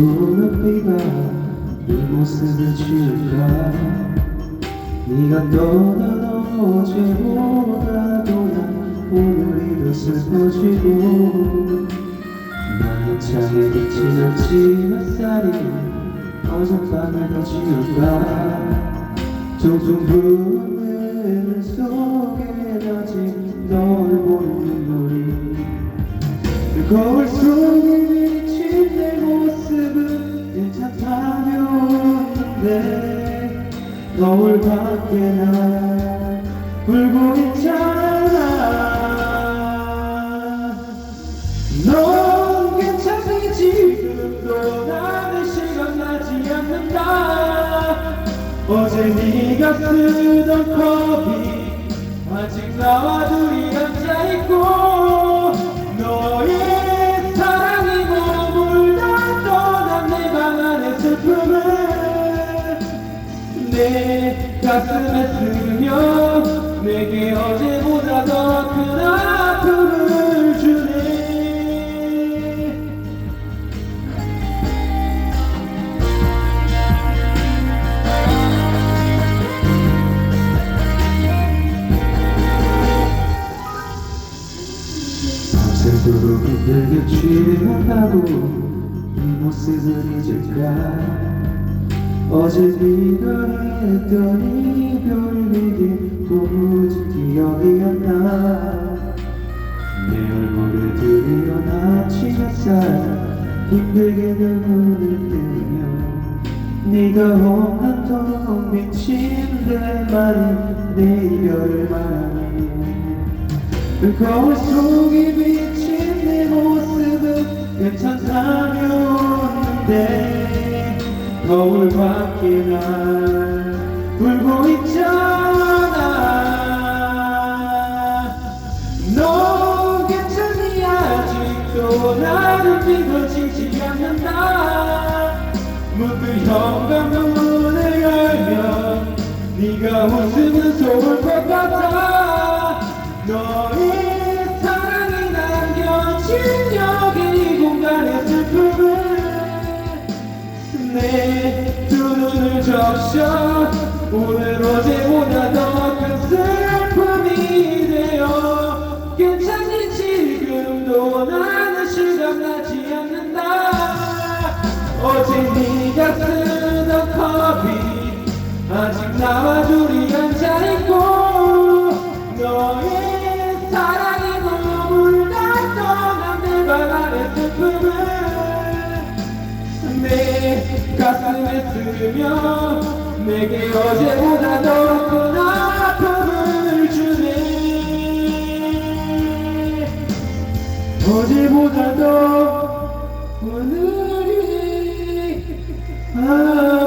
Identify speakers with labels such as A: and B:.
A: 푸른 비가 네 모습을 지울까? 네가 떠난 어제보다도 난 오늘이 더 슬퍼지고 만찬에 비치는 지햇살이 어젯밤을 더 지울까 종종 부은 밖에 난 울고 있잖아 넌 괜찮니 지금도 나는 실감나지 않는다. 어제 네가 쓰던 컵이 아직 나와 둘이 앉아있고 내 가슴에 스며 내게 어제보다 더 큰 아픔을 주네. 밤새도록 힘들게 취한다고 이 모습을 잊을까 어제 네가 했던 이별 얘기 도무지 기억이 안 나. 내 얼굴을 들이어 아침 햇살 힘들게 눈을 뜨며 네가 온한통 미친 내 말은 내 이별을 말하니 그 거울 속에 비친 내 모습은 괜찮다면데 거울 밖에 날 울고 있잖아. 너 괜찮니 아직도 나를 믿어 지지 않는다. 문득 현관 문을 열면 네가 웃으면 좋 적셔 오늘 어제보다 더 큰 슬픔이 되어 괜찮니 지금도 나는 실감나지 않는다. 어제 네가 쓰던 컵이 아직 나와 둘이 앉아있고 너의 사랑이 머물다 떠난 내방 안의 슬픔을 내 가슴에 스며 내게 어제보다 더 큰 아픔을 주네. 어제보다 더 오늘이 아.